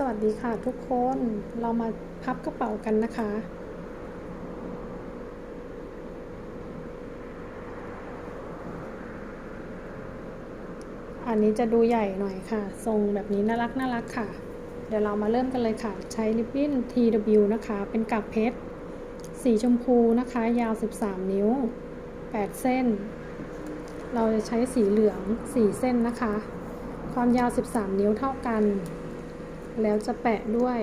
สวัสดีค่ะทุกคน เรามาพับกระเป๋ากันนะคะ อันนี้จะดูใหญ่หน่อยค่ะ ทรงแบบนี้น่ารักน่ารักค่ะ เดี๋ยวเรามาเริ่มกันเลยค่ะ ใช้ริบบิ้น TW นะคะ เป็นกับเพชร สีชมพูนะคะ ยาว 13 นิ้ว 8 เส้น เราจะใช้สีเหลือง 4 เส้นนะคะ ความยาว 13 นิ้วเท่ากัน แล้วจะแปะด้วย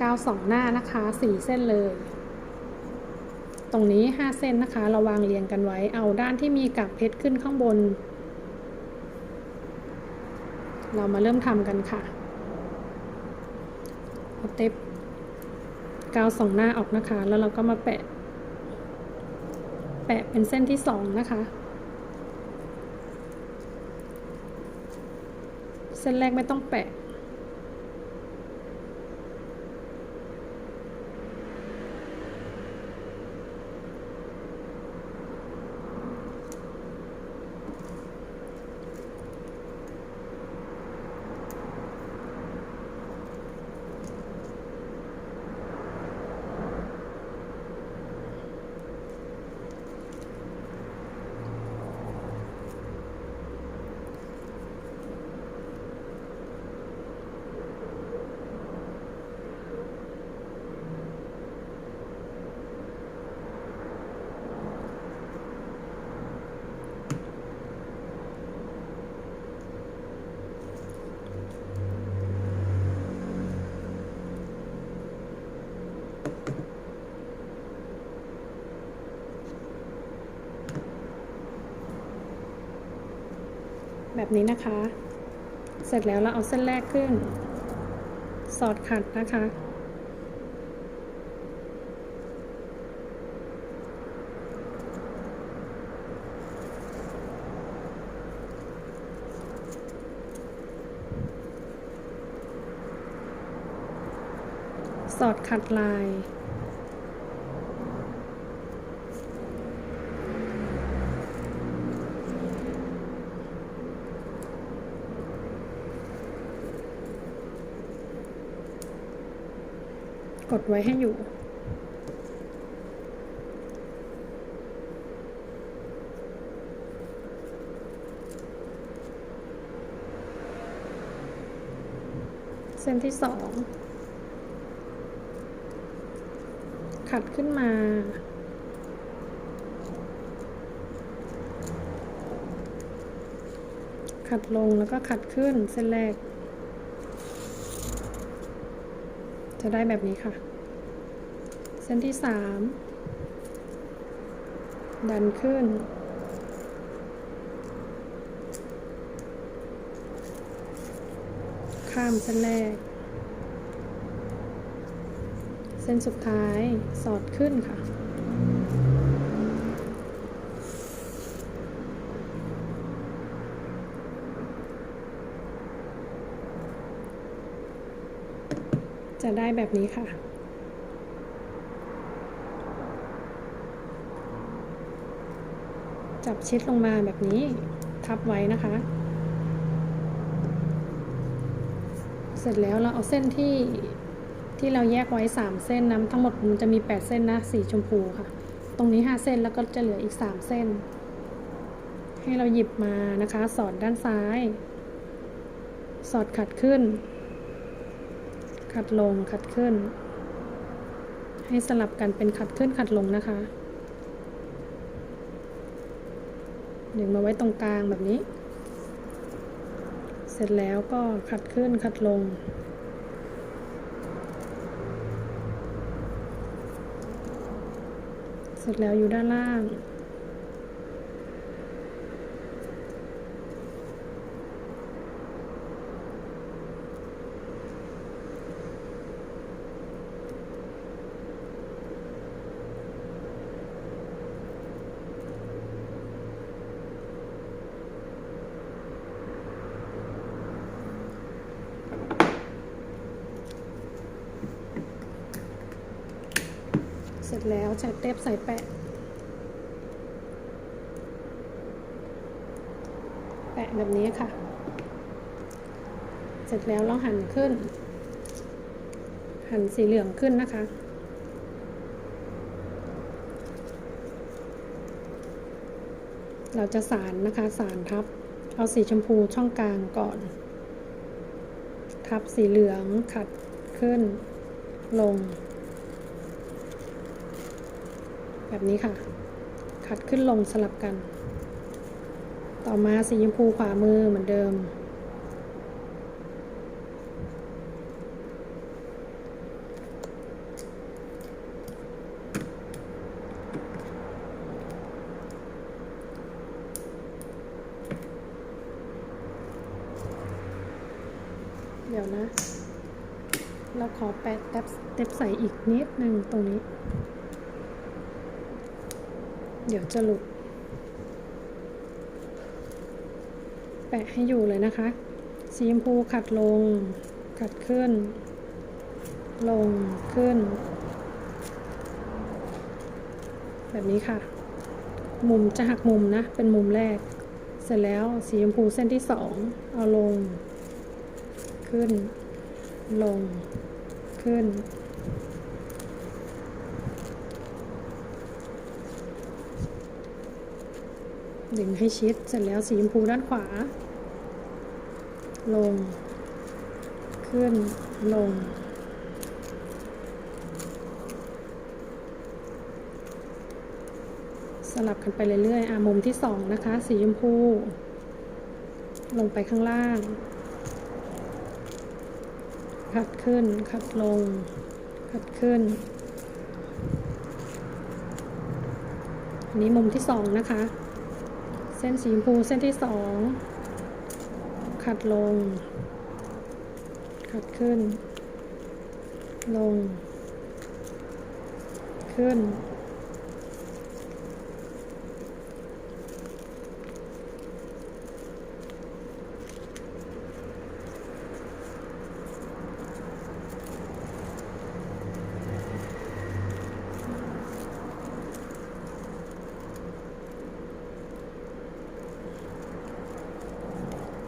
กาวสองหน้านะคะสี่เส้นเลย ตรงนี้ 5 เส้นนะคะ เราวางเรียงกันไว้ เอาด้านที่มีกับเพชรขึ้นข้างบน เรามาเริ่มทำกันค่ะเอาเต็บกาวสองหน้าออกนะคะ แล้วเราก็มาแปะ แปะเป็นเส้นที่สองนะคะ เส้นแรกไม่ต้องแปะ แบบนี้นะคะ เสร็จแล้วเราเอาเส้นแรกขึ้น สอดขัดนะคะ สอดขัดลาย กดไว้ให้อยู่ เส้นที่สอง ขัดขึ้นมาขัดลงแล้วก็ขัดขึ้นเส้นแรก จะได้แบบนี้ค่ะ เส้นที่สามดันขึ้น ข้ามเส้นแรก เส้นสุดท้ายสอดขึ้นค่ะ จะได้แบบนี้ค่ะ จับชิดลงมาแบบนี้ทับไว้นะคะ เสร็จแล้วเราเอาเส้นที่ที่เราแยกไว้ 3 เส้นนะทั้งหมดมันจะมี 8 เส้นนะสีชมพูค่ะ ตรงนี้ 5 เส้นแล้วก็จะเหลืออีก 3 เส้น ให้เราหยิบมานะคะ สอดด้านซ้าย สอดขัดขึ้น ขัดลงขัดขึ้น ให้สลับกันเป็นขัดขึ้นขัดลงนะคะดึงมาไว้ตรงกลางแบบนี้ เสร็จแล้วก็ขัดขึ้นขัดลง เสร็จแล้วอยู่ด้านล่าง ร็จแล้วใช้เทปใส่แปะ แปะแบบนี้ค่ะ เสร็จแล้วเราหั่นขึ้น หั่นสีเหลืองขึ้นนะคะเราจะสารนะคะสารทับ เอาสีชมพูช่องกลางก่อน ทับสีเหลืองขัดขึ้นลง แบบนี้ค่ะ ขัดขึ้นลงสลับกัน ต่อมาสีชมพูขวามือเหมือนเดิม เดี๋ยวนะ เราขอแปะเท็บใส่อีกนิดนึงตรงนี้ เดี๋ยวจะหลุด แปะให้อยู่เลยนะคะ สีชมพูขัดลง ขัดขึ้น ลงขึ้น แบบนี้ค่ะ มุมจะหักมุมนะ เป็นมุมแรก เสร็จแล้วสีชมพูเส้นที่สองเอาลง ขึ้น ลง ขึ้น ดึงให้ชิดเสร็จแล้วสีชมพูด้านขวา ลง ขึ้นลง สลับกันไปเรื่อยๆอะมุมที่สองนะคะ สีชมพู ลงไปข้างล่าง ขัดขึ้น ขัดลง ขัดขึ้นนนี้มุมที่สองนะคะ เส้นสีชมพูเส้นที่สองขัดลง ขัดขึ้น ลง ขึ้น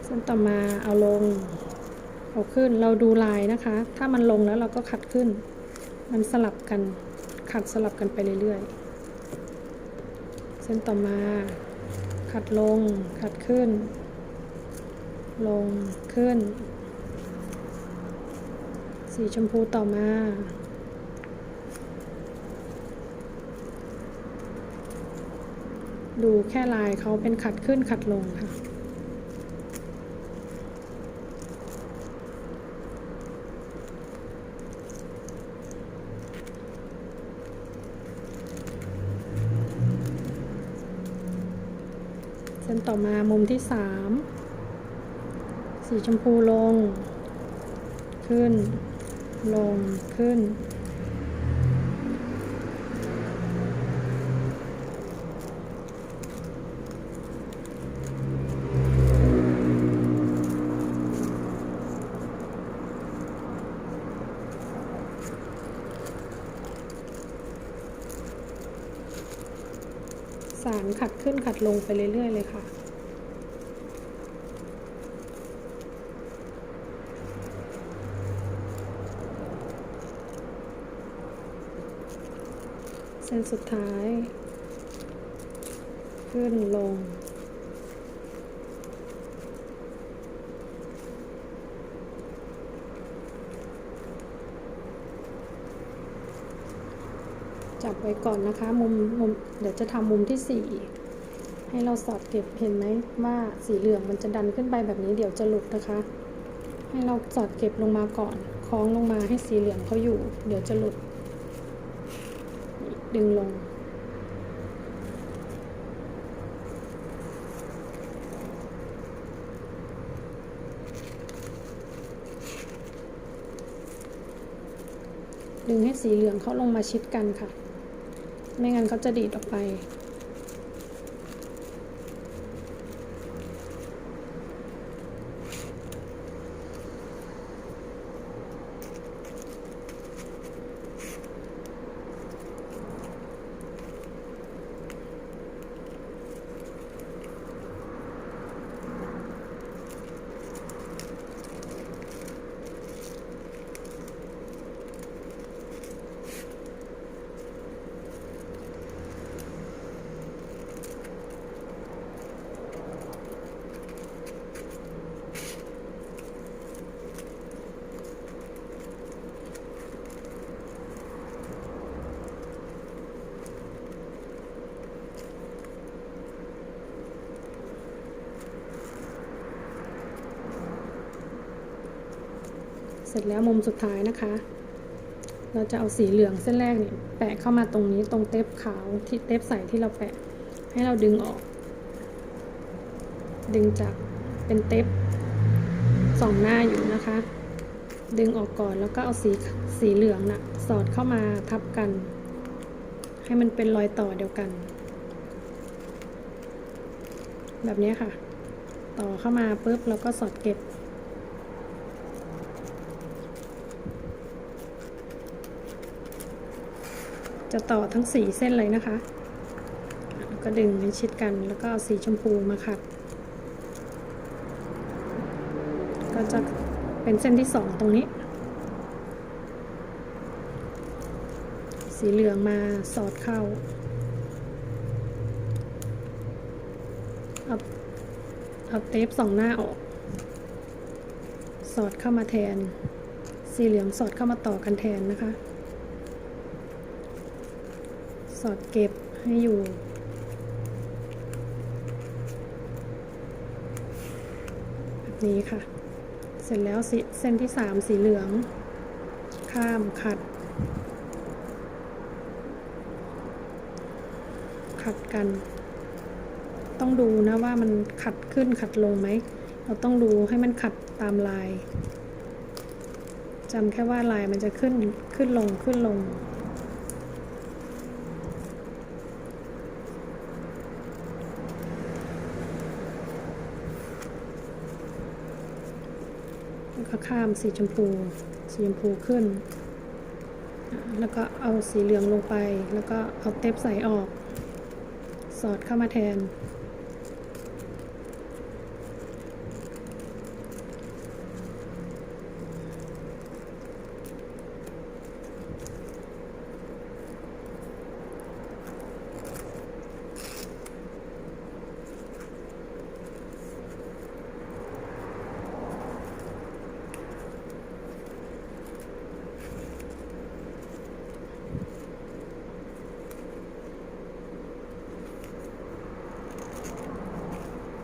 เส้นต่อมาเอาลง เอาขึ้นเราดูลายนะคะ ถ้ามันลงแล้วเราก็ขัดขึ้น มันสลับกันขัดสลับกันไปเรื่อยๆ เส้นต่อมา ขัดลง ขัดขึ้น ลงขึ้น สีชมพูต่อมาดูแค่ลายเขาเป็นขัดขึ้นขัดลงค่ะ ต่อมามุมที่สามสีชมพูลง ขึ้น ลง ขึ้น สารขัดขึ้นขัดลงไปเรื่อย ๆ เลยค่ะ ส้นสุดท้าย ขึ้นลง จับไว้ก่อนนะคะ มุมมุมเดี๋ยวจะทำมุมที่สี่ให้เราสอดเก็บเห็นไหมว่าสีเหลืองมันจะดันขึ้นไปแบบนี้เดี๋ยวจะหลุดนะคะ ให้เราสอดเก็บลงมาก่อนคล้องลงมาให้สีเหลืองเขาอยู่ เดี๋ยวจะหลุด ดึงลง ดึงให้สีเหลืองเขาลงมาชิดกันค่ะ ไม่งั้นเขาจะดีดออกไป เสร็จแล้วมุมสุดท้ายนะคะ เราจะเอาสีเหลืองเส้นแรกเนี่ยแปะเข้ามาตรงนี้ตรงเทปขาวที่เทปใสที่เราแปะให้เราดึงออก ดึงจากเป็นเทปสองหน้าอยู่นะคะ ดึงออกก่อนแล้วก็เอาสีสีเหลืองนะ่ะสอดเข้ามาทับกัน ให้มันเป็นรอยต่อเดียวกัน แบบนี้ค่ะ ต่อเข้ามาปุ๊บแล้วก็สอดเก็บ จะต่อทั้งสีเส้นเลยนะคะแล้วก็ดึงให้ชิดกันแล้วก็เอาสีชมพูมาขัด ก็จะเป็นเส้นที่สองตรงนี้ สีเหลืองมาสอดเข้าเอาเอาเทปสองหน้าออก สอดเข้ามาแทน สีเหลืองสอดเข้ามาต่อกันแทนนะคะ สอดเก็บให้อยู่ แบบนี้ค่ะ เสร็จแล้วสิเส้นที่สามสีเหลือง ข้ามขัด ขัดกัน ต้องดูนะว่ามันขัดขึ้นขัดลงไหม เราต้องดูให้มันขัดตามลายจำแค่ว่าลายมันจะขึ้นขึ้นลงขึ้นลง แล้วก็ ข้ามสีชมพู สีชมพูขึ้น แล้วก็เอาสีเหลืองลงไป แล้วก็เอาเทปใสออก สอดเข้ามาแทน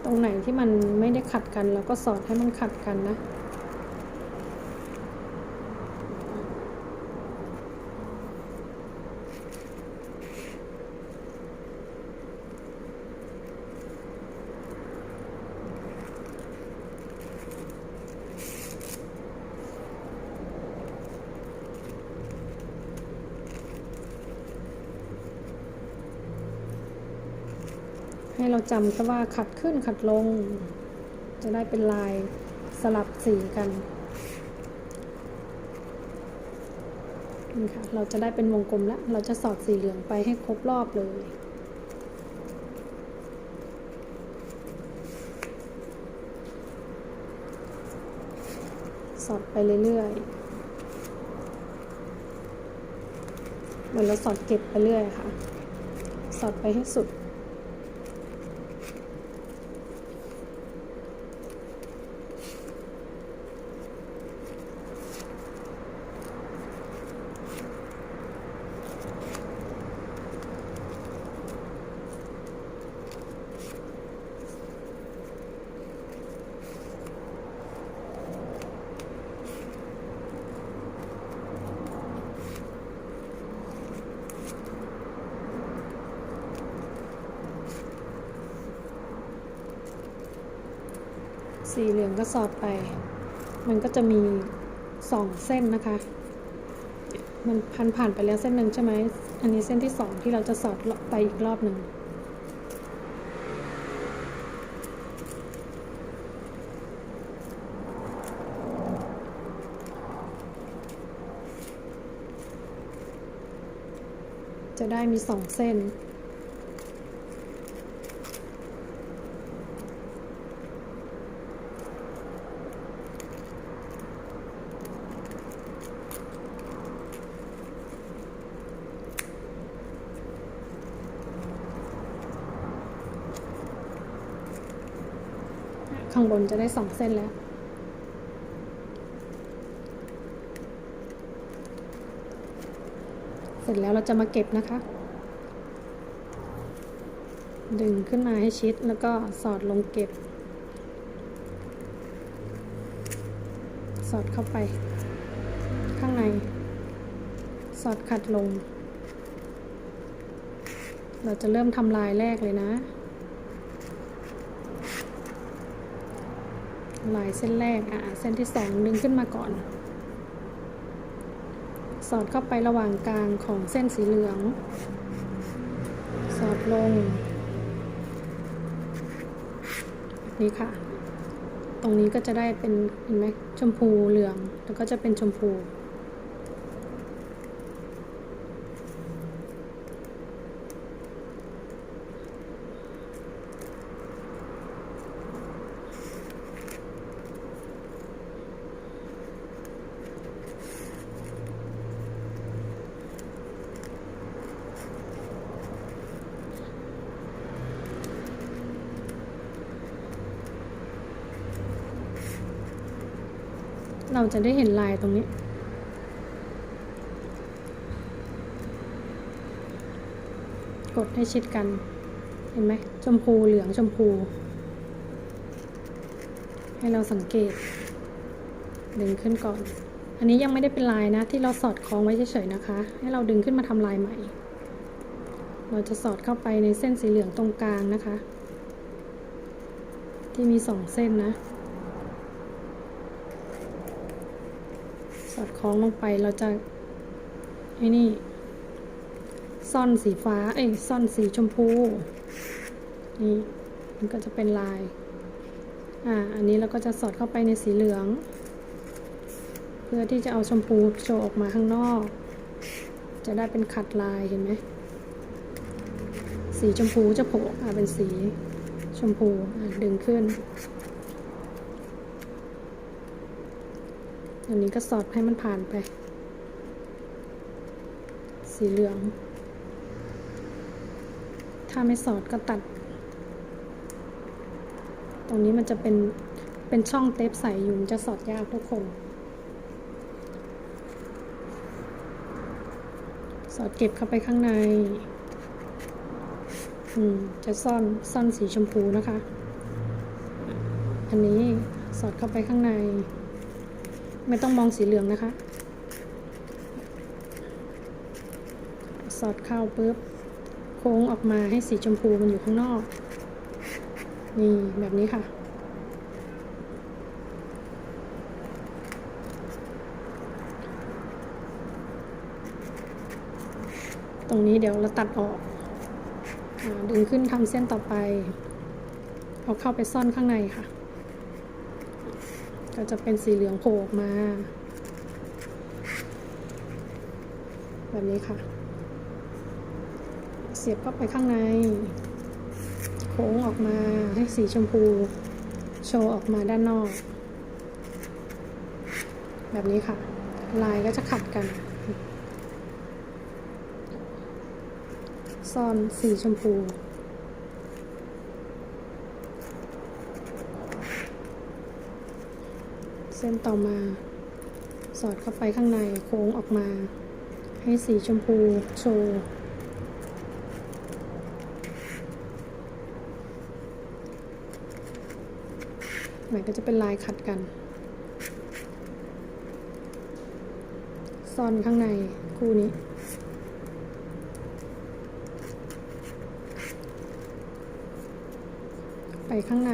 ตรงไหนที่มันไม่ได้ขัดกันเราก็สอดให้มันขัดกันนะ จำซะว่าขัดขึ้นขัดลง จะได้เป็นลายสลับสีกันนี่ค่ะเราจะได้เป็นวงกลมแล้ว เราจะสอดสีเหลืองไปให้ครบรอบเลย สอดไปเรื่อยๆเหมือนเราสอดเก็บไปเรื่อยค่ะ สอดไปให้สุด ก็สอดไป มันก็จะมีสองเส้นนะคะ มันพันผ่านไปแล้วเส้นหนึ่งใช่ไหม อันนี้เส้นที่สองที่เราจะสอดไปอีกรอบหนึ่งจะได้มีสองเส้น ข้างบ นจะได้สองเส้นแล้ว เสร็จแล้วเราจะมาเก็บนะคะ ดึงขึ้นมาให้ชิดแล้วก็สอดลงเก็บ สอดเข้าไป ข้างใน สอดขัดลง เราจะเริ่มทำลายแรกเลยนะ ลายเส้นแรกอะเส้นที่สองดึงขึ้นมาก่อน สอดเข้าไประหว่างกลางของเส้นสีเหลือง สอดลงนี่ค่ะ ตรงนี้ก็จะได้เป็นเห็นไหมชมพูเหลือง แล้วก็จะเป็นชมพู เราจะได้เห็นลายตรงนี้ กดให้ชิดกัน เห็นไหม ชมพูเหลืองชมพู ให้เราสังเกต ดึงขึ้นก่อน อันนี้ยังไม่ได้เป็นลายนะ ที่เราสอดคล้องไว้เฉยๆนะคะ ให้เราดึงขึ้นมาทำลายใหม่ เราจะสอดเข้าไปในเส้นสีเหลืองตรงกลางนะคะ ที่มีสองเส้นนะ อดคล้องลงไปเราจะไอ้นี่ซ่อนสีฟ้า เอ้ยซ่อนสีชมพู นี่ มันก็จะเป็นลาย อ่า อันนี้เราก็จะสอดเข้าไปในสีเหลือง เพื่อที่จะเอาชมพูโชว์ออกมาข้างนอก จะได้เป็นขัดลายเห็นไหม สีชมพูจะโผล่ออกมาเป็นสีชมพูดึงขึ้น อันนี้ก็สอดให้มันผ่านไป สีเหลือง ถ้าไม่สอดก็ตัด ตรงนี้มันจะเป็น เป็นช่องเทปใสอยู่มันจะสอดยากทุกคน สอดเก็บเข้าไปข้างใน อืม จะซ่อน ซ่อนสีชมพูนะคะ อันนี้สอดเข้าไปข้างใน ไม่ต้องมองสีเหลืองนะคะ สอดเข้าปุ๊บ โค้งออกมาให้สีชมพูมันอยู่ข้างนอก นี่แบบนี้ค่ะ ตรงนี้เดี๋ยวเราตัดออกอดึงขึ้นทำเส้นต่อไป เอาเข้าไปซ่อนข้างในค่ะ ก็จะเป็นสีเหลืองโผล่ออกมา แบบนี้ค่ะ เสียบเข้าไปข้างใน โค้งออกมาให้สีชมพู โชว์ออกมาด้านนอก แบบนี้ค่ะ ลายก็จะขัดกันซ่อนสีชมพู เส้นต่อมา สอดเข้าไปข้างในโค้งออกมา ให้สีชมพูโชว์มันก็จะเป็นลายขัดกัน ซ่อนข้างในคู่นี้ ไปข้างใน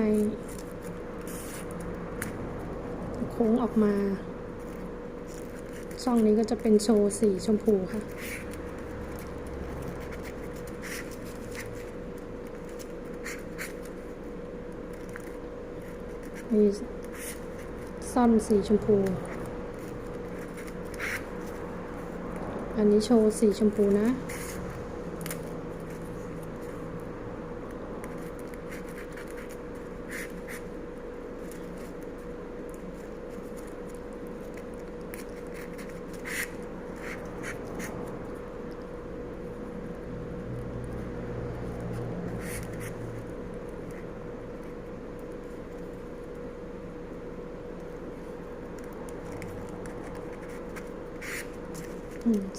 โค้งออกมา ช่องนี้ก็จะเป็นโชว์สีชมพูค่ะ มีซ่อนสีชมพู อันนี้โชว์สีชมพูนะ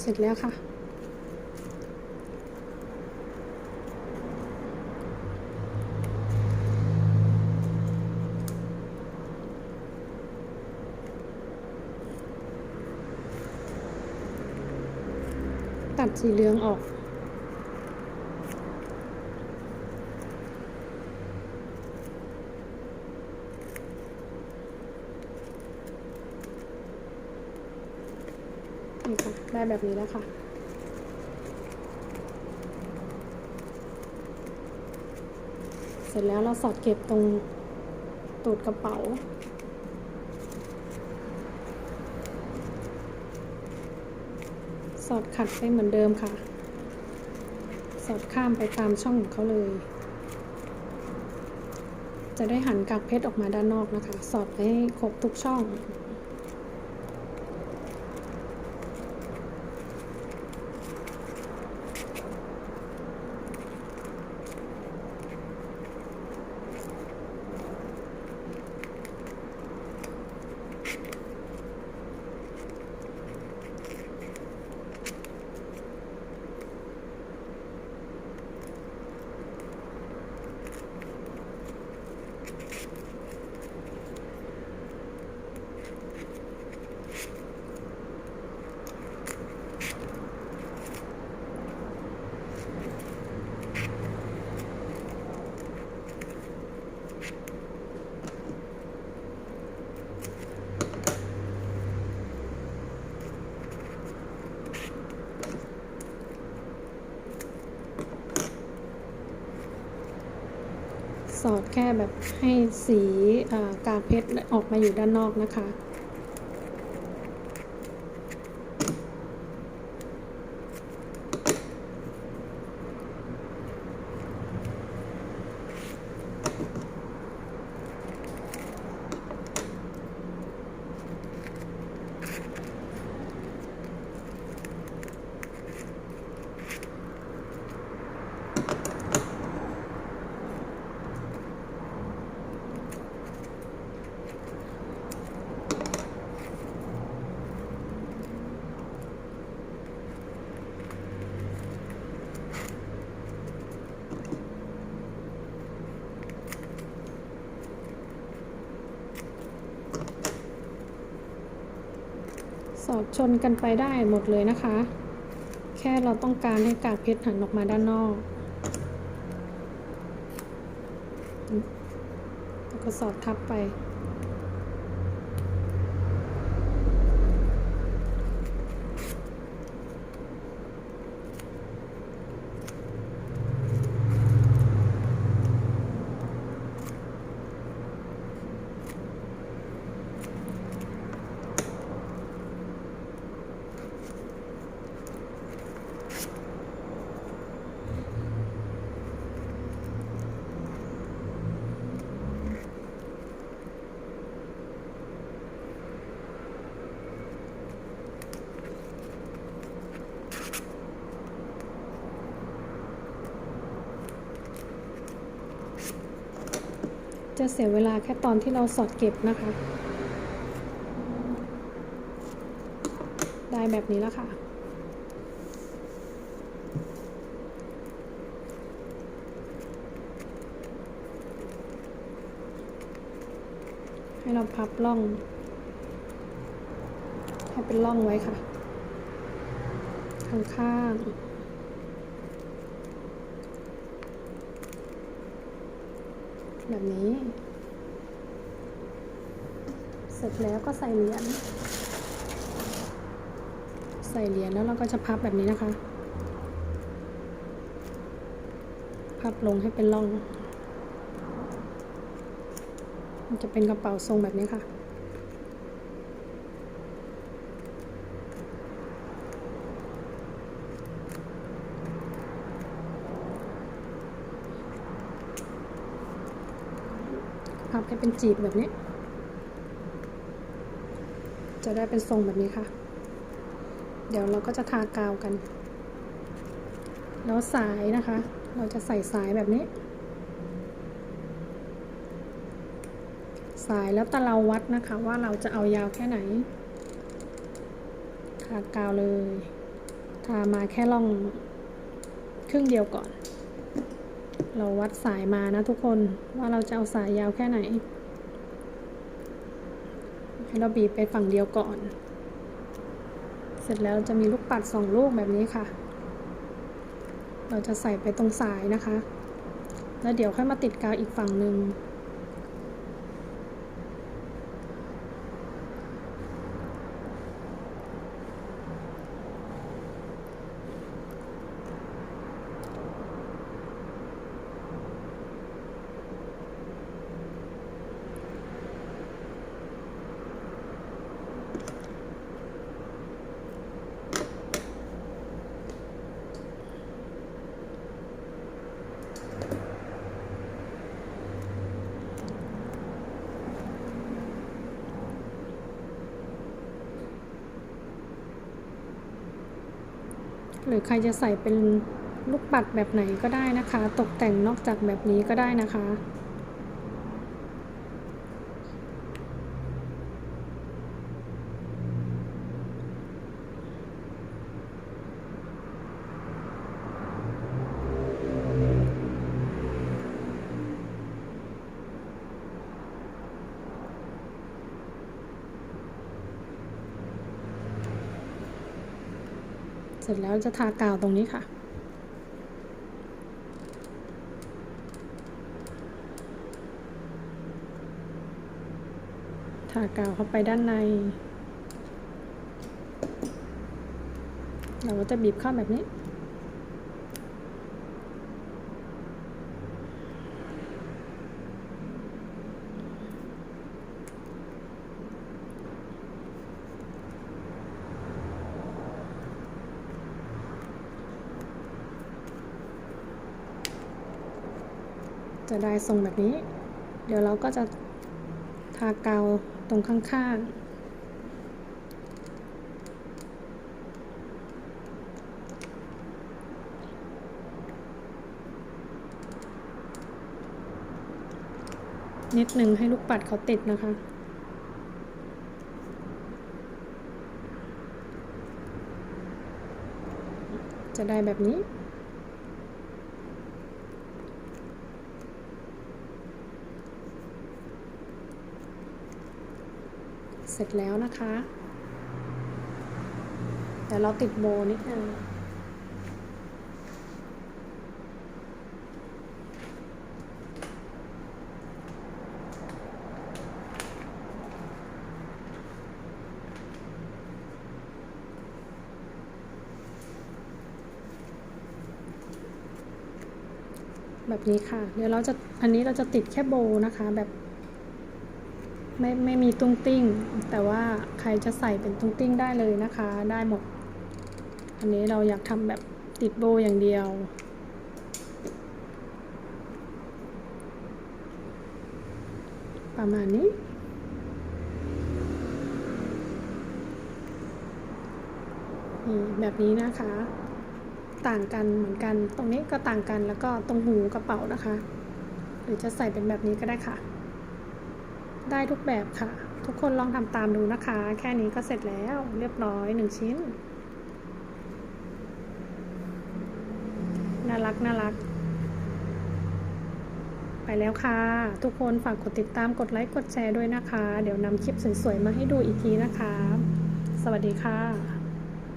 เสร็จแล้วค่ะ ตัดสีเหลืองออก แบบนี้แล้วค่ะเสร็จแล้วเราสอดเก็บตรงตูดกระเป๋า สอดขัดไปเหมือนเดิมค่ะ สอดข้ามไปตามช่องของเขาเลย จะได้หันกากเพชรออกมาด้านนอกนะคะ สอดไปให้ครบทุกช่อง สอดแค่แบบให้สีกากเพชรออกมาอยู่ด้านนอกนะคะ ส อดชนกันไปได้หมดเลยนะคะ แค่เราต้องการให้กากเพชรหันออกมาด้านนอกแล้วก็สอดทับไป จะเสียเวลาแค่ตอนที่เราสอดเก็บนะคะ ได้แบบนี้แล้วค่ะ ให้เราพับล่อง ให้เป็นล่องไว้ค่ะ ข้าง แบบนี้ เสร็จแล้วก็ใส่เหรียญ ใส่เหรียญแล้วเราก็จะพับแบบนี้นะคะ พับลงให้เป็นร่อง มันจะเป็นกระเป๋าทรงแบบนี้ค่ะ พับ ให้เป็นจีบแบบนี้ จะได้เป็นทรงแบบนี้ค่ะ เดี๋ยวเราก็จะทากาวกัน แล้วสายนะคะ เราจะใส่สายแบบนี้ สายแล้วแต่เราวัดนะคะว่าเราจะเอายาวแค่ไหน ทากาวเลย ทามาแค่ร่องครึ่งเดียวก่อน เราวัดสายมานะทุกคนว่าเราจะเอาสายยาวแค่ไหน ให้เราบีบไปฝั่งเดียวก่อน เสร็จแล้วจะมีลูกปัดสองลูกแบบนี้ค่ะ เราจะใส่ไปตรงสายนะคะ แล้วเดี๋ยวค่อยมาติดกาวอีกฝั่งหนึ่ง ใครจะใส่เป็นลูกปัดแบบไหนก็ได้นะคะ ตกแต่งนอกจากแบบนี้ก็ได้นะคะ ร็จแล้วจะทากาวตรงนี้ค่ะ ทากาวเข้าไปด้านใน เราก็จะบีบเข้าแบบนี้ จะได้ทรงแบบนี้ เดี๋ยวเราก็จะทากาวตรงข้างๆนิดนึงให้ลูกปัดเขาติดนะคะ จะได้แบบนี้ เสร็จแล้วนะคะเดี๋ยวเราติดโบนิดนึงแบบนี้ค่ะ เดี๋ยวเราจะ อันนี้เราจะติดแค่โบนะคะ แบบ ไม่ไม่มีตุ้งติ้ง แต่ว่าใครจะใส่เป็นตุ้งติ้งได้เลยนะคะ ได้หมด อันนี้เราอยากทำแบบติดโบอย่างเดียวประมาณนี้ นี่แบบนี้นะคะ ต่างกันเหมือนกัน ตรงนี้ก็ต่างกันแล้วก็ตรงหูกระเป๋านะคะ หรือจะใส่เป็นแบบนี้ก็ได้ค่ะ ได้ทุกแบบค่ะ ทุกคนลองทำตามดูนะคะ แค่นี้ก็เสร็จแล้วเรียบร้อยหนึ่งชิ้น น่ารักน่ารัก ไปแล้วค่ะ ทุกคนฝากกดติดตามกดไลค์กดแชร์ด้วยนะคะ เดี๋ยวนำคลิปสวยๆมาให้ดูอีกทีนะคะ สวัสดีค่ะ